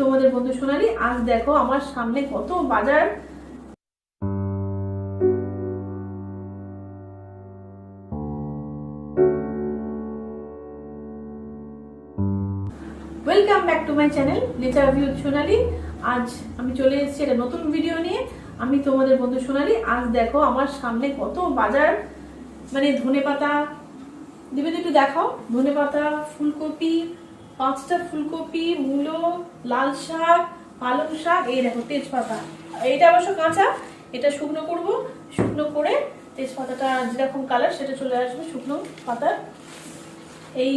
তোমাদের বন্ধু সোনালি, আজ দেখো আমার সামনে কত বাজার। Welcome back to my channel nature view Sonali আজ আমি চলে এসেছি একটা নতুন ভিডিও নিয়ে। আমি তোমাদের বন্ধু সোনালি, আজ দেখো আমার সামনে কত বাজার। মানে ধনে পাতা দিবে একটু দেখাও। ধনে পাতা ফুলকপি পাঁচটা ফুলকপি, মূলো, লাল শাক, পালং শাক, এই দেখো তেজপাতা। এটা অবশ্য কাঁচা, এটা শুকনো করব। শুকনো করে তেজপাতাটা, যেরকম কালার সেটা চলে আসবে শুকনো পাতার। এই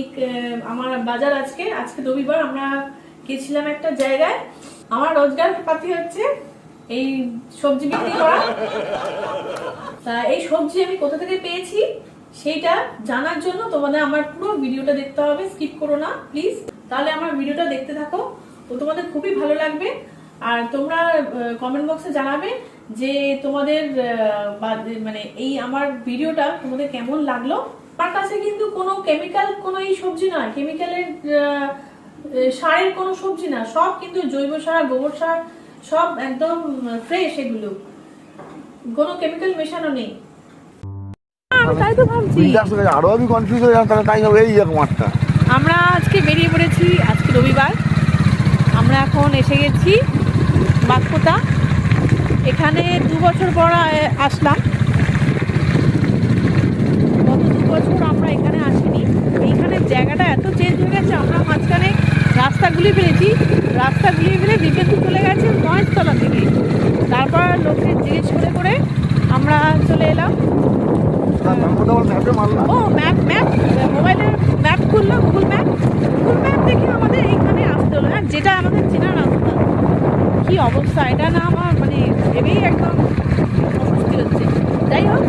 আমার বাজার আজকে আজকে রবিবার আমরা গেছিলাম একটা জায়গায়। আমার রোজগার পাতি হচ্ছে এই সবজি বিক্রি করা। তা এই সবজি আমি কোথা থেকে পেয়েছি, সেইটা জানার জন্য তোমাদের আমার পুরো ভিডিওটা দেখতে হবে, স্কিপ করো না, প্লিজ। তাহলে আমার ভিডিওটা দেখতে থাকো। তো তোমাদের খুবই ভালো লাগবে। আর তোমরা কমেন্ট বক্সে জানাবে যে তোমাদের মানে এই আমার ভিডিওটা তোমাদের কেমন লাগল। আমার কাছে কিন্তু কোনো কেমিক্যাল কোনো এই সবজি নয়। কেমিক্যালের সারের কোনো সবজি না। সব কিন্তু জৈব সার গোবর সার সব একদম ফ্রেশ এগুলো। কোনো কেমিক্যাল মেশানো নেই। আমি তাই তো ভাবছি। আরও আমি কনফিউজ হয়ে যাচ্ছি তাহলে তাই হবে এই এক মাঠটা আমরা আজকে বেরিয়ে পড়েছি আজকে রবিবার। আমরা এখন এসে গেছি বাগপোতা এখানে দু বছর পর আসলাম। গত দু বছর আমরা এখানে আসিনি। এইখানে জায়গাটা এত চেঞ্জ হয়ে গেছে আমরা মাঝখানে রাস্তা গুলিয়ে ফেলেছি রাস্তা গুলিয়ে ফেলে বিদ্যুৎ চলে গেছে মহেশতলা থেকে। তারপর লোককে জিজ্ঞেস করে করে আমরা চলে এলাম। ও ম্যাপ ম্যাপ মোবাইলে ম্যাপ খুললো গুগল ম্যাপ গুগল ম্যাপ দেখে আমাদের এইখানে আসতে হলো। হ্যাঁ যেটা আমাদের চেনা রাস্তা কি অবস্থা? এটা না আমার মানে ভেবেই একদম অস্বস্তি হচ্ছে। যাই হোক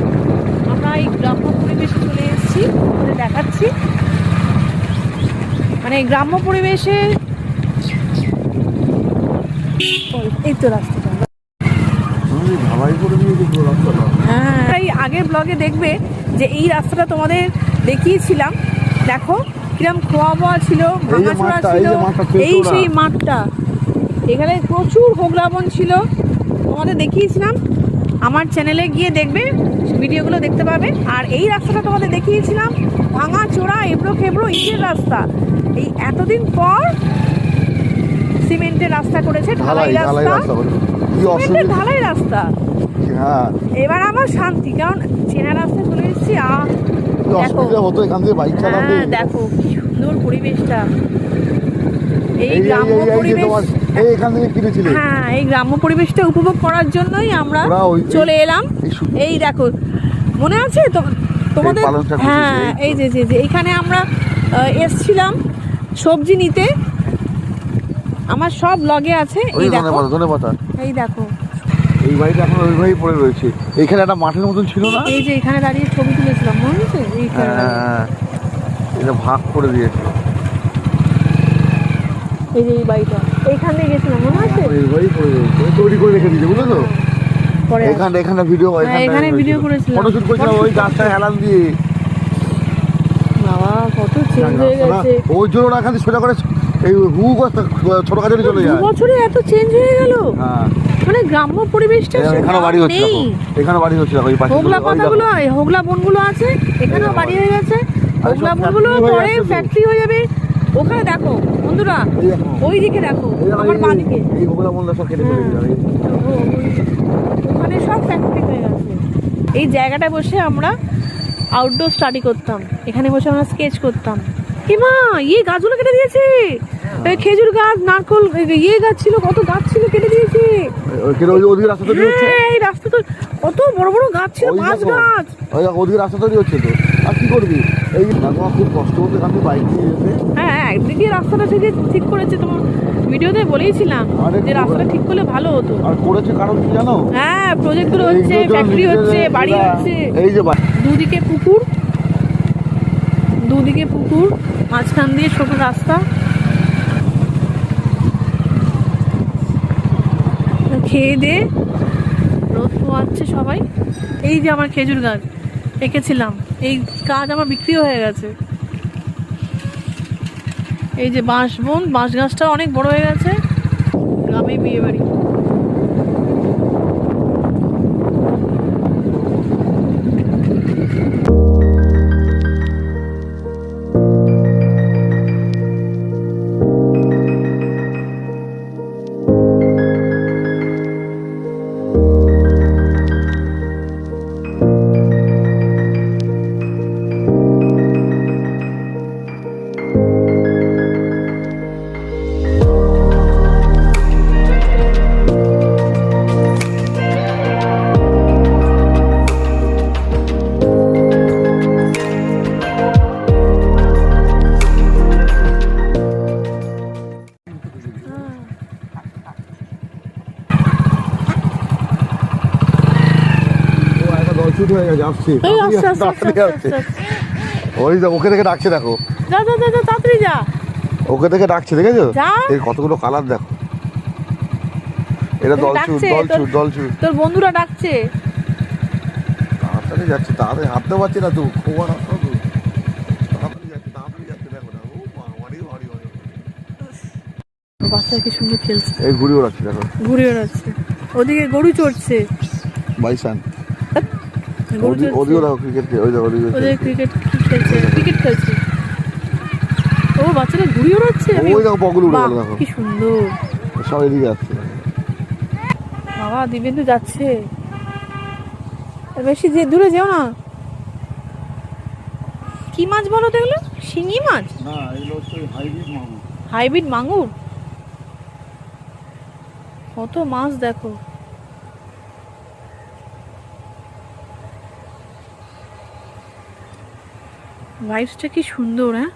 আমরা এই গ্রাম্য পরিবেশে চলে এসেছি তোমাদের দেখাচ্ছি। মানে গ্রাম্য পরিবেশে এই তো রাস্তাটা। হ্যাঁ এই আগের ব্লগে দেখবে যে এই রাস্তাটা তোমাদের দেখিয়েছিলাম। দেখো কিরম খোয়া বোয়া ছিল ভাঙাচোরা ছিল এই। সেই মাঠটা। এখানে প্রচুর হোগলাবন ছিল। তোমাদের দেখিয়েছিলাম। আমার চ্যানেলে গিয়ে দেখবে ভিডিওগুলো দেখতে পাবে। আর এই রাস্তাটা তোমাদের দেখিয়েছিলাম ভাঙা চোরা এবড়ো খেবড়ো ইটের রাস্তা। এই এতদিন পর সিমেন্টের রাস্তা করেছে ঢালাই রাস্তা। সিমেন্টের ঢালাই রাস্তা। হ্যাঁ। এবার আমার শান্তি কারণ চেনা রাস্তায় চলে এসেছি আহ অসুবিধা হতো এখান থেকে বাইক চালাতে। হ্যাঁ দেখো কি সুন্দর পরিবেশটা। এই গ্রাম্য পরিবেশ এই এখান থেকে কিনেছিলে। হ্যাঁ এই গ্রাম্য পরিবেশটা উপভোগ করার জন্যই আমরা চলে এলাম। এই দেখো মনে আছে তো তোমাদের হ্যাঁ এই যে যে যে এখানে আমরা এসছিলাম সবজি নিতে। আমার সব লগে আছে এই দেখো। এই দেখো এই বাড়িটা এখন ওইভাবেই পড়ে রয়েছে। এইখানে একটা মাঠের মতন ছিল না? এই যে এখানে দাঁড়িয়ে ছবি তুলেছিলাম মনে হ্যাঁ এটা ভাগ করে দিয়েছে। এই যে এই বাড়িটা। এইখান দিয়ে গেছিলাম মনে আছে? এইভাবেই পড়ে রয়েছে। তৈরি করে রেখে দিয়েছে বুঝলো তো? পরে এখানে এখানে ভিডিও হ্যাঁ, এখানে video করেছিলাম। ফটোশুট করেছিলাম ওই গাছটা হেলান দিয়ে। বাবা কত চেঞ্জ হয়ে গেছে। ওই জন্য ওরা এখানে সোজা করে এই হু ছোট কাজে চলে যায়। বছরে এত চেঞ্জ হয়ে গেল? হ্যাঁ। মানে গ্রাম্য পরিবেশটা এখানে বাড়ি হচ্ছে এখানে বাড়ি হচ্ছে ওই পাশে হোগলা। পাতাগুলো হোগলা বনগুলো আছে এখানেও বাড়ি হয়ে গেছে। হোগলা বনগুলো পরে ফ্যাক্টরি হয়ে যাবে। ওখানে দেখো বন্ধুরা এই দেখো। ওই দিকে দেখো আমার এই- বাঁ দিকে এই হোগলা বনটা সব কেটে ফেলে দিল ওখানে সব ফ্যাক্টরি হয়ে গেছে। এই জায়গাটায় বসে আমরা আউটডোর স্টাডি করতাম। এখানে বসে আমরা স্কেচ করতাম। কি মা ইয়ে গাছগুলো কেটে দিয়েছে। এই খেজুর গাছ নারকল ইয়ে গাছ ছিল কত গাছ ছিল কেটে দিয়েছে। ওদিকে রাস্তা তৈরি হচ্ছে? হ্যাঁ এই রাস্তা তো কত বড় বড় গাছ ছিল বাঁশ গাছ। ওই ওদিকে রাস্তা তৈরি হচ্ছে তো। আর কি করবি? এই দেখো খুব কষ্ট বাইক নিয়ে যেতে হ্যাঁ হ্যাঁ, একদিক রাস্তাটা থেকে ঠিক করেছে তোমার ভিডিওতে বলেইছিলাম যে রাস্তাটা ঠিক করলে ভালো হতো। আর করেছে কারণ কি জানো? হ্যাঁ প্রজেক্টগুলো হচ্ছে ফ্যাক্টরি হচ্ছে বাড়ি হচ্ছে। এই যে দুদিকে পুকুর দুদিকে পুকুর মাঝখান দিয়ে ছোট রাস্তা। খেয়ে দিয়ে রোদ পোয়াচ্ছে সবাই। এই যে আমার খেজুর গাছ এঁকেছিলাম এই গাছ আমার বিক্রিও হয়ে গেছে। এই যে বাঁশ বন বাঁশ গাছটা অনেক বড় হয়ে গেছে। গ্রামে বিয়ে বাড়ি। একটা হয়ে গেছে আসছে। ওই যে ওকে থেকে ডাকছে দেখো। যা যা যা তাড়াতাড়ি যা। ওকে থেকে ডাকছে দেখেছ। এর কতগুলো কালার দেখো। এটা দলছুট ডাকছে, দলছুট তোর- বন্ধুরা ডাকছে। তাড়াতাড়ি যাচ্ছে তাড়াতাড়ি হাঁটতে পারছি না তো। খোয়া না তো। দেখো বাচ্চা কি সুন্দর খেলছে। এই ঘুরে ওড়াচ্ছে দেখো। ঘুরে বেড়াচ্ছে ওদিকে গরু চড়ছে। বাইসান। গরু ওদি- চড়ছে। ওদিকেও দেখো ক্রিকেট ওই দেখো ওদিকে ওদের ক্রিকেট খেলছে ক্রিকেট খেলছে। ও বাচ্চারা ঘুরে ওড়াচ্ছে ওই দেখো পগুলো উড়ে গেল দেখো। কি সুন্দর। সব এদিকে আসছে। বাবা দিবেন্দু যাচ্ছে। বেশি যে দূরে যেও না। কি মাছ বলো তো এগুলো? শিঙি মাছ? না এগুলো হচ্ছে হাইব্রিড মাগুর। হাইব্রিড মাগুর? কত মাছ দেখো। ভাইবসটা কি সুন্দর হ্যাঁ?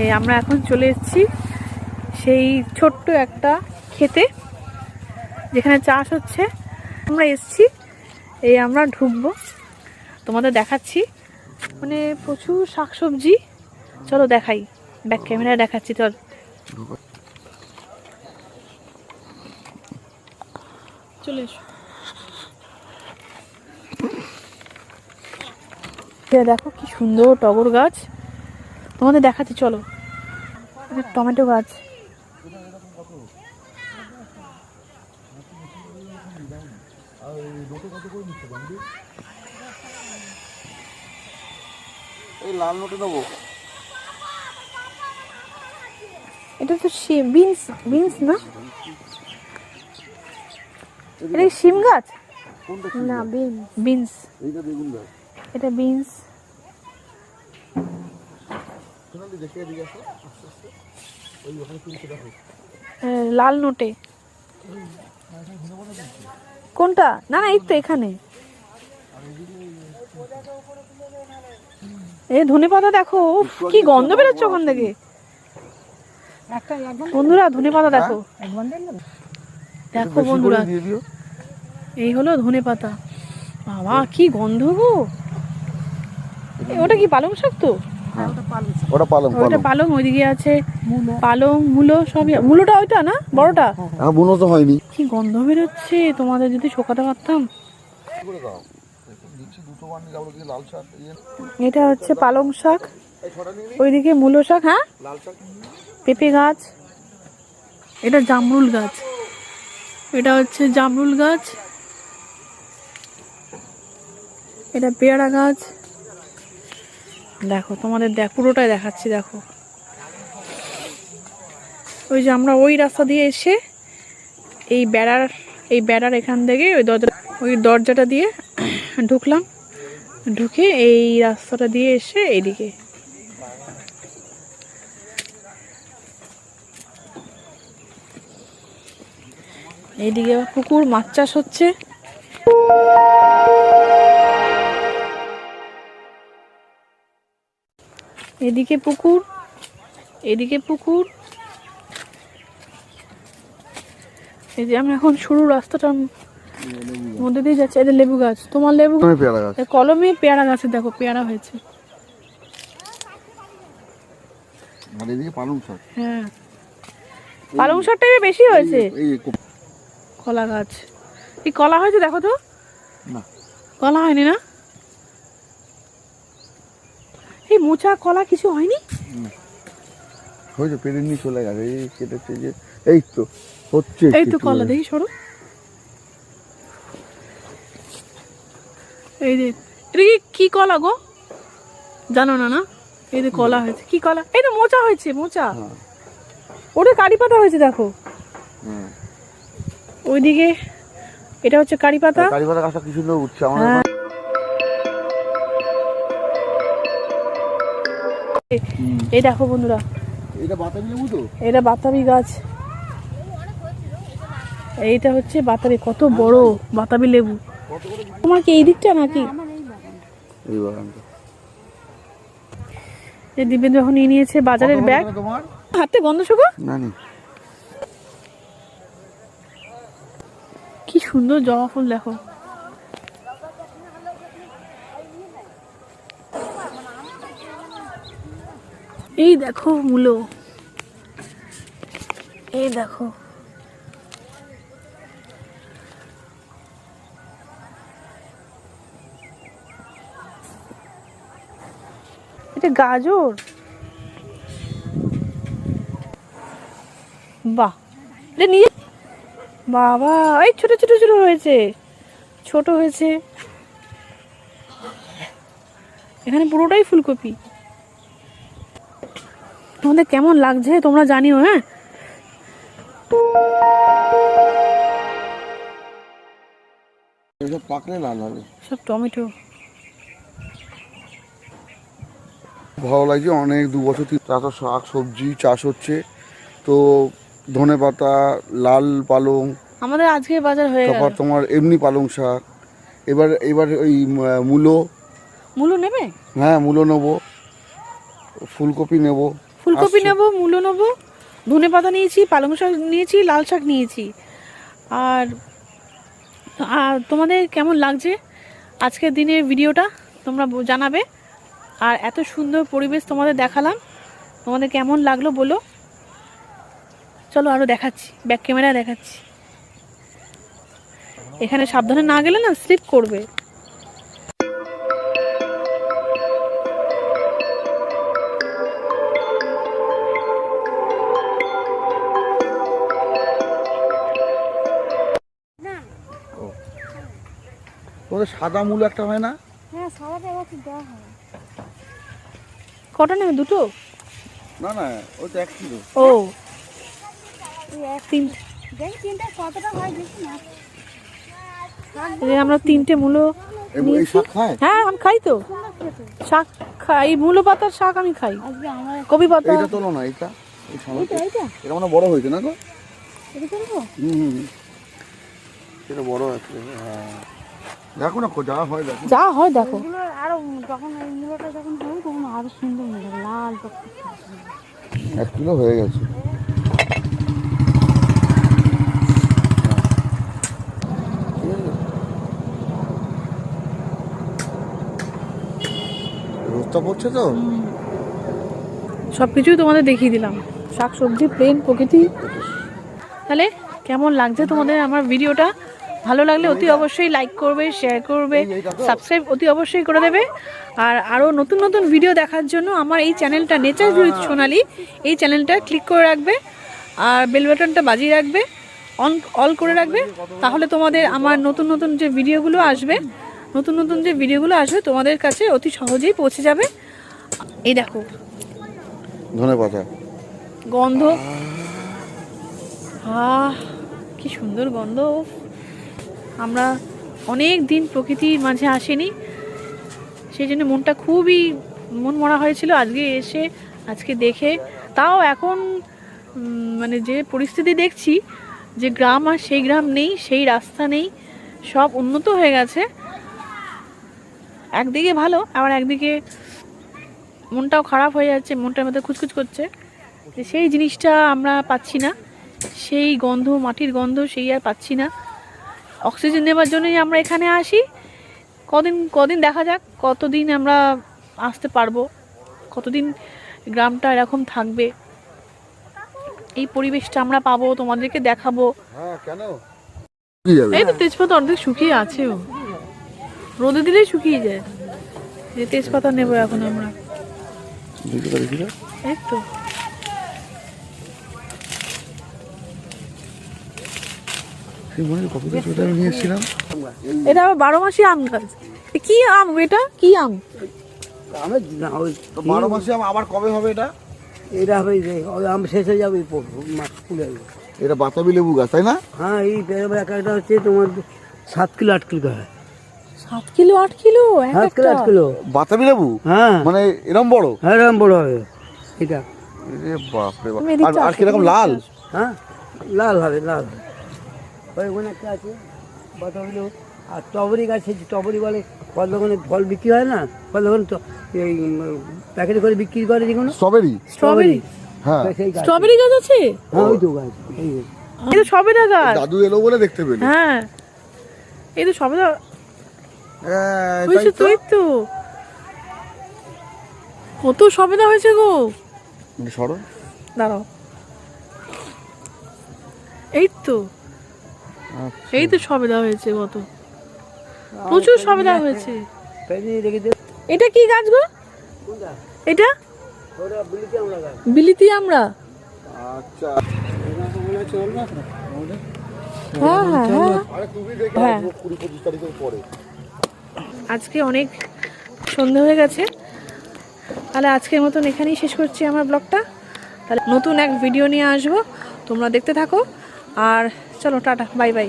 এই আমরা এখন চলে এসেছি সেই ছোট্ট একটা খেতে যেখানে চাষ হচ্ছে। আমরা এসেছি এই আমরা ঢুকবো। তোমাদের দেখাচ্ছি। মানে প্রচুর শাকসবজি। চলো দেখাই। ব্যাক ক্যামেরায় দেখাচ্ছি চল। চলে এসো। এ দেখো কি সুন্দর টগর গাছ। তোমাদের দেখাচ্ছি চলো। টমেটো গাছ। লাল নোটে দেবো। এটা তো বিনস বিনস না? এটা শিম গাছ? না বিনস। বিনস। এইটা বেগুন গাছ। এটা বিনস। দেখো লাল নোটে। কোনটা? না না, এই তো এখানে। এ, ধনে পাতা দেখো কি গন্ধ বেরোচ্ছে ওখান থেকে। বন্ধুরা, ধনে পাতা দেখো। দেখো বন্ধুরা, এই হলো ধনে পাতা। বাবা, কি গন্ধ গো। ওটা কি পালং শাক তো? ওটা পালং পালং পালং। ওইদিকে আছে পালং মূলো সবই মূলোটা ওইটা না? বড়টা? বুনো তো হয়নি। কি গন্ধ বেরোচ্ছে? তোমাদের যদি শোকাতে পারতাম। এটা হচ্ছে পালং শাক। ওইদিকে মূলো শাক হ্যাঁ? পেঁপে গাছ। এটা জামরুল গাছ। এটা হচ্ছে জামরুল গাছ। এটা পেয়ারা গাছ। দেখো, তোমাদের দেখ, পুরোটাই দেখাচ্ছি, দেখো। ওই যে আমরা ওই রাস্তা দিয়ে এসে এই বেড়ার এই বেড়ার এখান থেকে ওই দরজা, ওই দরজাটা দিয়ে ঢুকলাম। ঢুকে এই রাস্তাটা দিয়ে এসে এইদিকে। এইদিকে পুকুর, মাছ চাষ হচ্ছে। এদিকে পুকুর এদিকে পুকুর। এই যে আমরা এখন সরু রাস্তাটার মধ্যে দিয়ে যাচ্ছি এটা লেবু গাছ। তোমার লেবু কলমে পেয়ারা গাছে দেখো পেয়ারা হয়েছে। পালং শাক। হ্যাঁ। পালং শাকটা বেশি হয়েছে। কলা গাছ। এই কলা হয়েছে দেখো তো। কলা হয়নি না? এই মোচা কলা কিছু হয়নি? হয়েছে পেরে নিয়ে চলে গেছে এই কেটেছে যে এই তো হচ্ছে এই তো কলা দেখি সরো। এই যে এটা কি কলা গো? জানো না না? এই যে কলা হয়েছে কি কলা? এই তো মোচা হয়েছে মোচা। হ্যাঁ, ওটা কারি পাতা হয়েছে দেখো। হ্যাঁ। ওইদিকে এটা হচ্ছে কারি পাতা। কারি পাতা গাছটা কি সুন্দর উঠছে আমার এই দেখো বন্ধুরা। এটা বাতাবি লেবু তো? এটা বাতাবি গাছ। এইটা হচ্ছে বাতাবি কত বড় বাতাবি লেবু। তোমার কি এই দিকটা নাকি? এই বাগানটা। এই এখন নিয়ে নিয়েছে বাজারের ব্যাগ। হাতে গন্ধ শুকো? না নি কি সুন্দর জবা ফুল দেখো। এই দেখো মূলো। এই দেখো। এটা গাজর? বাহ। এটা নিয়ে বাবা, এই ছোট ছোট ছোট হয়েছে। ছোট হয়েছে। এখানে পুরোটাই ফুলকপি। তোমাদের কেমন লাগছে? তোমরা জানিও হ্যাঁ? পাকলে লাল হবে সব টমেটো। ভালো লাগছে অনেক দু বছর তিন এত শাক সবজি চাষ হচ্ছে। তো ধনে পাতা লাল পালং। আমাদের আজকে বাজার হয়ে গেল। তারপর তোমার এমনি পালং শাক। এবার এবার ওই মূলো। মূলো নেবে? হ্যাঁ মূলো নেব। ফুলকপি নেব। ফুলকপি। নেব মূলো নেব ধনে পাতা নিয়েছি পালং শাক নিয়েছি লাল শাক নিয়েছি। আর আর তোমাদের কেমন লাগছে আজকের দিনের ভিডিওটা? তোমরা জানাবে। আর এত সুন্দর পরিবেশ তোমাদের দেখালাম। তোমাদের কেমন লাগল বলো। চলো আরও দেখাচ্ছি ব্যাক ক্যামেরা দেখাচ্ছি। এখানে সাবধানে না গেলে না স্লিপ করবে। তোদের সাদা মূলো একটা হয় না? হ্যাঁ সারাটা এবছর দেওয়া হয়? কটা নেবে দুটো? না না ওই তো এক কিলো। ও। এই এক তিন দেখি তিনটা কতটা হয় দেখি না। এই আমরা তিনটে মূলো হ্যাঁ আমি খাই তো। শাক খাই মূলো পাতার শাক আমি খাই। কবি পাতা। তোলো না এটা মানে বড় হয়েছে না গো? এটা করব হুম হুম হুম। এটা বড় আছে হ্যাঁ। দেখো না যা হয় দেখো। যা হয় দেখো। এগুলো আরও যখন এই মূলটা যখন হবে তখন আরও সুন্দর মূল হবে লাল এক কিলো হয়ে গেছে। রোদটা পড়ছে তো? সব কিছুই তোমাদের দেখিয়ে দিলাম। শাক সবজি প্লেন প্রকৃতি। তাহলে কেমন লাগছে তোমাদের আমার ভিডিওটা? ভালো লাগলে অতি অবশ্যই লাইক করবে শেয়ার করবে সাবস্ক্রাইব অতি অবশ্যই করে দেবে। আর আরও নতুন নতুন ভিডিও দেখার জন্য আমার এই চ্যানেলটা নেচার ভিউজ সোনালি এই চ্যানেলটা ক্লিক করে রাখবে আর বেল বাটনটা বাজিয়ে রাখবে অন অল করে রাখবে। তাহলে তোমাদের আমার নতুন নতুন যে ভিডিওগুলো আসবে নতুন নতুন যে ভিডিওগুলো আসবে তোমাদের কাছে অতি সহজেই পৌঁছে যাবে। এই দেখো। ধনে পাতা। গন্ধ। আহ কি সুন্দর গন্ধ। আমরা অনেক দিন প্রকৃতির মাঝে আসেনি। সেই জন্য মনটা খুবই, মন মরা হয়েছিল আজকে এসে, আজকে দেখে। তাও এখন মানে যে পরিস্থিতি দেখছি, যে গ্রাম আর সেই গ্রাম নেই, সেই রাস্তা নেই, সব উন্নত হয়ে গেছে। একদিকে ভালো, আবার একদিকে মনটাও খারাপ হয়ে যাচ্ছে, মনটার মধ্যে খুচখুচ করছে। সেই জিনিসটা আমরা পাচ্ছি না, সেই গন্ধ, মাটির গন্ধ, সেই আর পাচ্ছি না। অক্সিজেন নেবার জন্যই আমরা এখানে আসি। কদিন কদিন দেখা যাক কতদিন আমরা আসতে পারব কতদিন গ্রামটা এরকম থাকবে। এই পরিবেশটা আমরা পাবো তোমাদেরকে দেখাবো। হ্যাঁ এই তো তেজপাতা অর্ধেক শুকিয়ে আছেও রোদে দিলেই শুকিয়ে যায়। এই তেজপাতা নেব এখন আমরা। এই তো। সেই মনে ওটা আমি এটা আবার বারো মাসি আম গাছ। কি আম এটা? কি আম? আমি না ওই বারো মাসে আম আবার কবে হবে এটা? এটা হবে যে ওই আম শেষ হয়ে যাবে মাস ফুলে এটা বাতাবি লেবু গাছ তাই না? হ্যাঁ এই একটা হচ্ছে তোমার সাত কিলো আট কিলো হয়। সাত কিলো আট কিলো? সাত কিলো আট কিলো। বাতাবি লেবু? হ্যাঁ। মানে এরম বড়? হ্যাঁ এরকম বড় হবে। এটা। বাপরে বাপ। আর কীরকম লাল? হ্যাঁ লাল হবে লাল হবে। ওই ওখানে একটা আছে বাতাবি লেবু। আর টবরি গাছ আছে টবরি বলে ফল দোকানে ফল বিক্রি হয় না? ফল দোকানে তো এই প্যাকেট করে বিক্রি করে যেগুলো? স্ট্রবেরি। স্ট্রবেরি। হ্যাঁ। স্ট্রবেরি গাছ আছে? হ্যাঁ ওই তো গাছ এই তো সবেদা গাছ। দাদু এলো বলে দেখতে পেলি। হ্যাঁ। এই তো সবেদা হ্যাঁ। তুই তো। কত সবেদা হয়েছে গো। সরো। দাঁড়াও। এই তো। এই তো সবেদা হয়েছে কত। প্রচুর সবেদা হয়েছে। এটা কি গাছ গো? এটা? বিলিতে আমরা বিলিতি আমরা আচ্ছা। হ্যাঁ হ্যাঁ হ্যাঁ। আজকে অনেক সন্ধে হয়ে গেছে। তাহলে আজকের মতন এখানেই শেষ করছি আমার ব্লগটা। তাহলে নতুন এক ভিডিও নিয়ে আসব। তোমরা দেখতে থাকো। আর চলো টাটা বাই বাই।